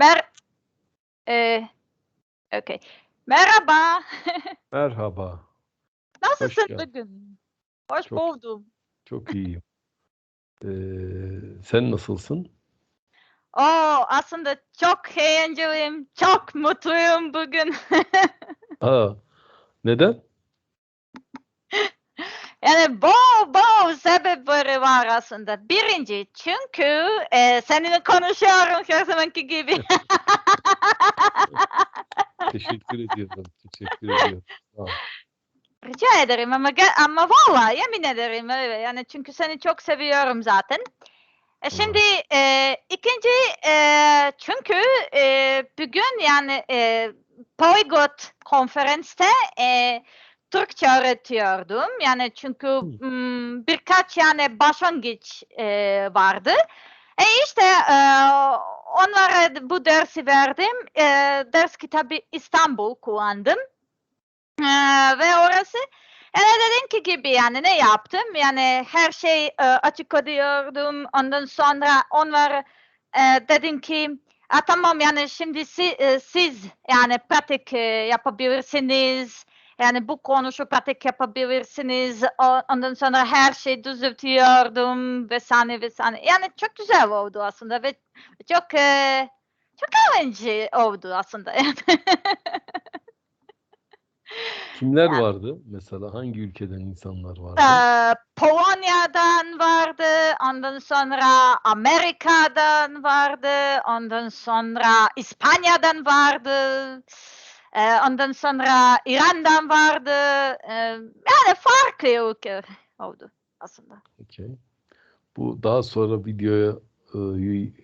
Mer ee, okay. Merhaba. Merhaba. Nasılsın geldin. bugün? Hoş Çok- buldum. Çok iyiyim. Ee, sen nasılsın? Oo, aslında çok heyecanlıyım. Çok mutluyum bugün. Aa, neden? Yani bol sebepleri var aslında. Birinci çünkü e, seninle konuşuyorum her zamanki gibi. Teşekkür ediyorum. Teşekkür ediyorum. Rica ederim ama ama vallahi yemin ederim öyle. Yani çünkü seni çok seviyorum zaten. E şimdi e, ikinci e, çünkü e, bugün yani e, Polyglot konferansta e, Türkçe öğretiyordum. Yani çünkü mm, birkaç yani başlangıç e, vardı. E işte e, onlara bu dersi verdim. E, ders kitabı İstanbul kullandım. E, ve orası yani dedim ki gibi yani ne yaptım? Yani her şey e, açıkladıyordum. Ondan sonra onlara e, dedim ki "Ha, tamam yani şimdi si- e, siz yani pratik e, yapabilirsiniz. Yani bu konuşu pratik yapabilirsiniz. O- Ondan sonra her şey düzeltiyordum vesaire vesaire. Yani çok güzel oldu aslında ve çok e, çok eğlenceli oldu aslında. Kimler vardı? Mesela hangi ülkeden insanlar vardı? Ee, Polonya'dan vardı, ondan sonra Amerika'dan vardı, ondan sonra İspanya'dan vardı, ee, ondan sonra İran'dan vardı. Ee, yani farklı ülke oldu aslında. Okey. Bu daha sonra videoya e,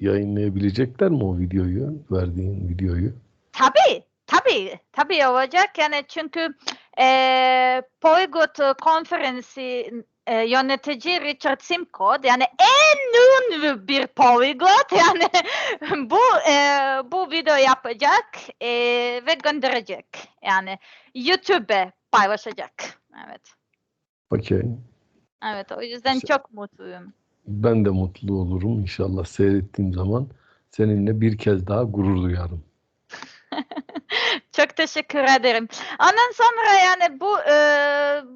yayınlayabilecekler mi o videoyu? Verdiğin videoyu? Tabii, tabii, tabii olacak. Yani çünkü e, konferansı e, yönetici Richard Simcoe yani en ünlü bir polyglot yani bu e, bu video yapacak e, ve gönderecek yani YouTube'e paylaşacak. Evet. Okey. Evet o yüzden Güzel. çok mutluyum. Ben de mutlu olurum inşallah seyrettiğim zaman seninle bir kez daha gurur duyarım. Çok teşekkür ederim. Ondan sonra yani bu e,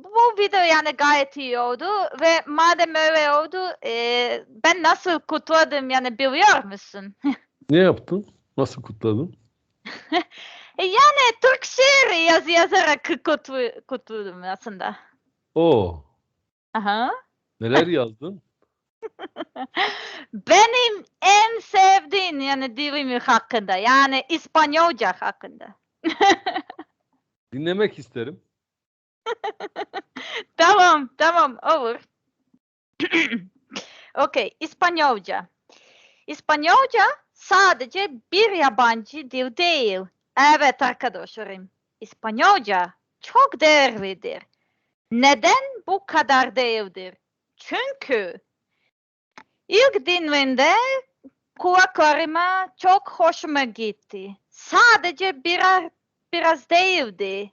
bu video yani gayet iyi oldu ve madem öyle oldu e, ben nasıl kutladım yani biliyor musun? Ne yaptın? Nasıl kutladın? E, yani Türk şiiri yazı yazarak kutlu, kutladım aslında. Oo, Aha. neler yazdın? Benim en sevdiğim yani dilim hakkında yani İspanyolca hakkında. Dinlemek isterim. Tamam, tamam, olur. Okey, İspanyolca. İspanyolca sadece bir yabancı dil değil. Evet arkadaşlarım, İspanyolca çok değerlidir. Neden bu kadar değerlidir? Çünkü ilk dinlediğimde kulaklarıma çok hoşuma gitti. Sadece biraz, biraz değildi.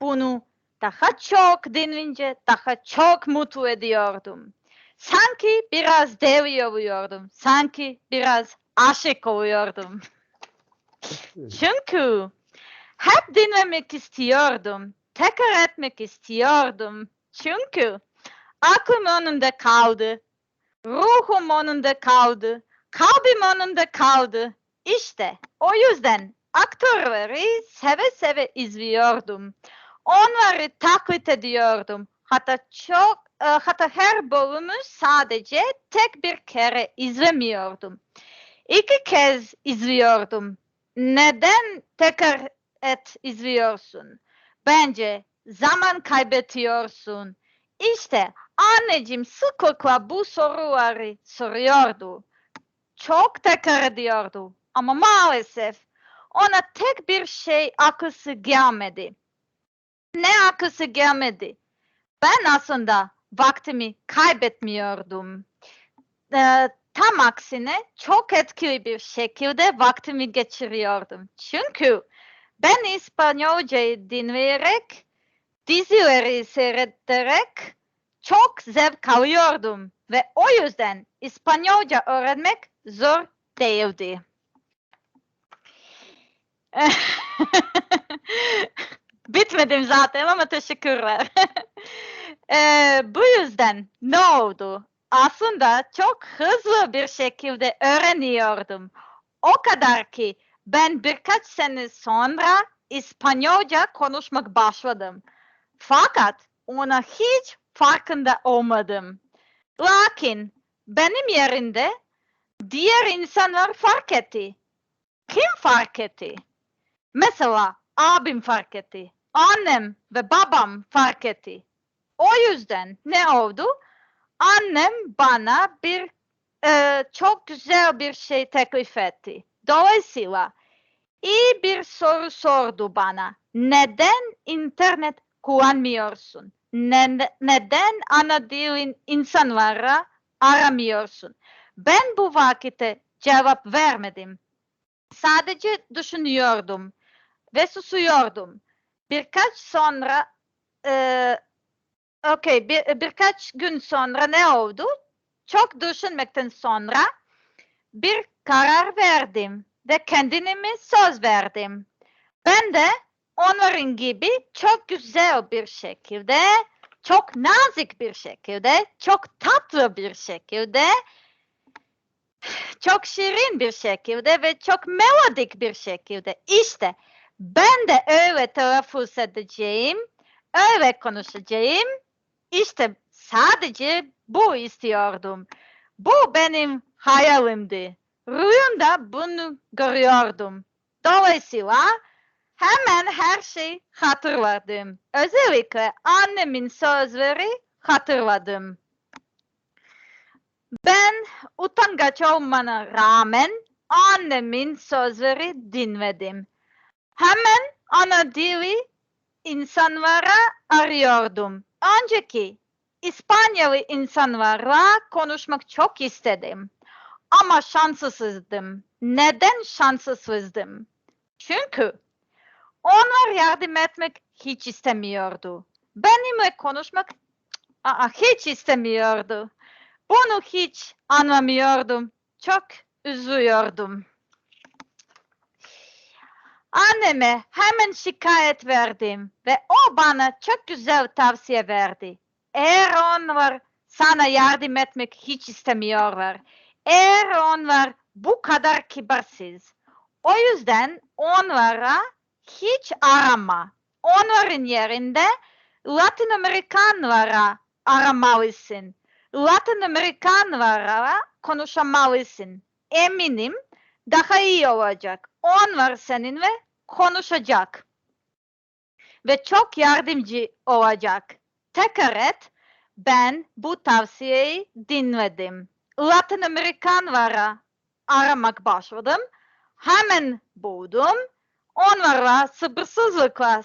Bunu daha çok dinleyince daha çok mutlu ediyordum. Sanki biraz deli oluyordum. Sanki biraz aşık oluyordum. Çünkü hep dinlemek istiyordum. Tekrar etmek istiyordum. Çünkü aklım önünde kaldı. Ruhum önünde kaldı. Kalbim önünde kaldı. İşte o yüzden aktörleri seve seve izliyordum. Onları taklit ediyordum. Hatta çok e, hatta her bölümü sadece tek bir kere izlemiyordum. İki kez izliyordum. Neden tekrar et izliyorsun? Bence zaman kaybediyorsun. İşte anneciğim sıklıkla bu soruları soruyordu. Çok tekrar ediyordu. Ama maalesef ona tek bir şey akılsı gelmedi. Ne akılsı gelmedi? Ben aslında vaktimi kaybetmiyordum. Ee, tam aksine çok etkili bir şekilde vaktimi geçiriyordum. Çünkü ben İspanyolcayı dinleyerek, dizileri seyrederek çok zevk alıyordum. Ve o yüzden İspanyolca öğrenmek zor değildi. Bitmedim zaten ama teşekkürler. Eee, bu yüzden ne oldu? Aslında çok hızlı bir şekilde öğreniyordum. O kadar ki ben birkaç sene sonra İspanyolca konuşmak başladım. Fakat ona hiç farkında olmadım. Lakin benim yerinde diğer insanlar fark etti. Kim fark etti? Mesela abim fark etti. Annem ve babam fark etti. O yüzden ne oldu? Annem bana bir e, çok güzel bir şey teklif etti. Dolayısıyla iyi bir soru sordu bana. Neden internet kullanmıyorsun? Ne- neden ana dilin insanlara aramıyorsun? Ben bu vakitte cevap vermedim. Sadece düşünüyordum ve susuyordum. Birkaç sonra eee okey bir, birkaç gün sonra ne oldu? Çok düşünmekten sonra bir karar verdim ve kendime söz verdim. Ben de onların gibi çok güzel bir şekilde, çok nazik bir şekilde, çok tatlı bir şekilde, çok şirin bir şekilde ve çok melodik bir şekilde işte ben de öyle telaffuz edeceğim, öyle konuşacağım. İşte sadece bu istiyordum. Bu benim hayalimdi. Rüyamda bunu görüyordum. Dolayısıyla hemen her şeyi hatırladım. Özellikle annemin sözleri hatırladım. Ben utangaç olmana rağmen annemin sözleri dinledim. Hemen ana dili insanlara arıyordum. Önceki İspanyalı insanlarla konuşmak çok istedim. Ama şanssızdım. Neden şanssızdım? Çünkü onlar yardım etmek hiç istemiyordu. Benimle konuşmak aa, hiç istemiyordu. Bunu hiç anlamıyordum. Çok üzülüyordum. Anneme hemen şikayet verdim ve o bana çok güzel tavsiye verdi. Eğer onlar sana yardım etmek hiç istemiyorlar, eğer onlar bu kadar kibarsız, o yüzden onlara hiç arama. Onların yerinde Latin Amerikanlara aramalısın. Latin Amerikanlara konuşamalısın. Eminim daha iyi olacak. Onlar seninle konuşacak. Ve çok yardımcı olacak. Tekrar et, ben bu tavsiyeyi dinledim. Latin Amerikanlara aramak başladım. Hemen buldum. Onlarla sabırsızlıkla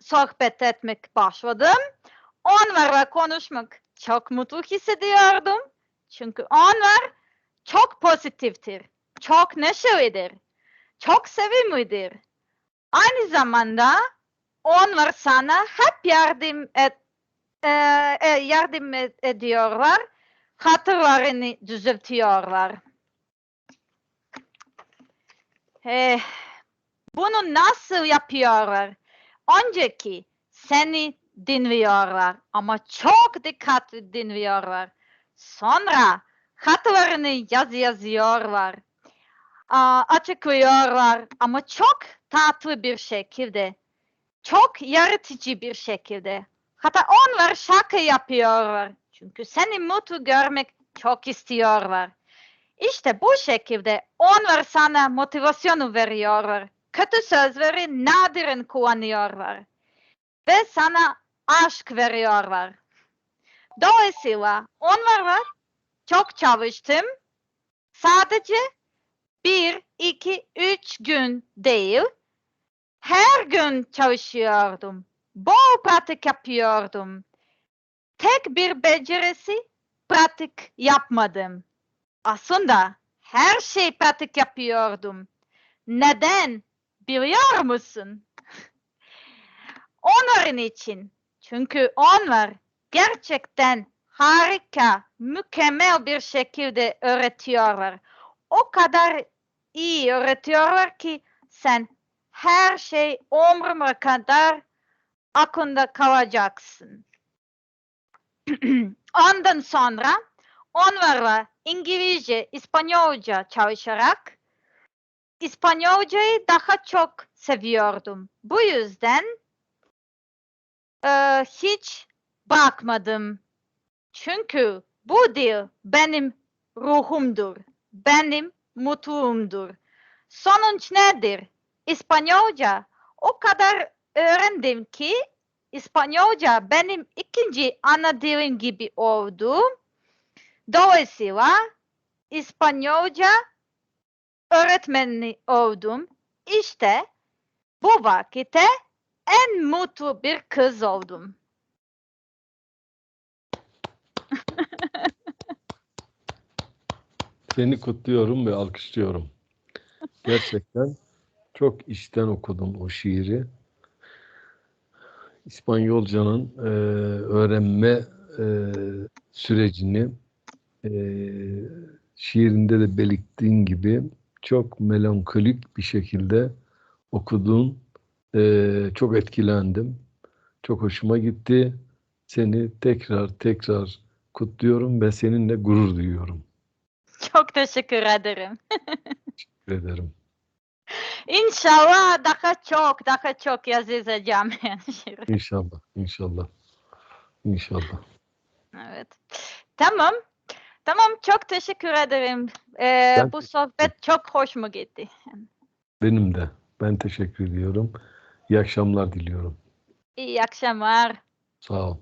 sohbet etmek başladım. Onlarla konuşmak çok mutlu hissediyordum. Çünkü onlar çok pozitiftir, çok neşelidir, çok sevimlidir. Aynı zamanda onlar sana hep yardım et, e, e, yardım ed- ediyorlar, hatırlarını düzeltiyorlar. Eh, bunu nasıl yapıyorlar? Önceki seni dinliyorlar ama çok dikkatli dinliyorlar. Sonra hatlarını yaz yazıyorlar. Aa, açıklıyorlar ama çok tatlı bir şekilde. Çok yaratıcı bir şekilde. Hatta onlar şaka yapıyorlar. Çünkü seni mutlu görmek çok istiyorlar. İşte bu şekilde onlar sana motivasyonu veriyorlar. Kötü sözleri nadiren kullanıyorlar. Ve sana aşk veriyorlar. Dolayısıyla onlarla çok çalıştım. Sadece bir, iki, üç gün değil, her gün çalışıyordum. Bol pratik yapıyordum. Tek bir becerisi pratik yapmadım. Aslında her şey pratik yapıyordum. Neden? Biliyor musun? Onların için. Çünkü onlar gerçekten harika, mükemmel bir şekilde öğretiyorlar. O kadar iyi öğretiyorlar ki sen her şey umruma kadar aklında kalacaksın. Ondan sonra onlarla İngilizce, İspanyolca çalışarak İspanyolcayı daha çok seviyordum. Bu yüzden eee, hiç bakmadım. Çünkü bu dil benim ruhumdur. Benim mutluluğumdur. Sonuç nedir? İspanyolca o kadar öğrendim ki İspanyolca benim ikinci ana dilim gibi oldu. Dolayısıyla İspanyolca öğretmeni oldum. İşte bu vakitte en mutlu bir kız oldum. Seni kutluyorum ve alkışlıyorum. Gerçekten çok içten okudun o şiiri. İspanyolcanın e, öğrenme e, sürecini e, şiirinde de belirttiğin gibi çok melankolik bir şekilde okudun. E, çok etkilendim. Çok hoşuma gitti. Seni tekrar tekrar kutluyorum ve seninle gurur duyuyorum. Çok teşekkür ederim. Teşekkür ederim. İnşallah daha çok daha çok yazacağım. İnşallah, inşallah, inşallah. Evet. Tamam. Tamam çok teşekkür ederim. Ee, Ben bu sohbet çok hoşuma gitti. Benim de. Ben teşekkür ediyorum. İyi akşamlar diliyorum. İyi akşamlar. Sağ ol.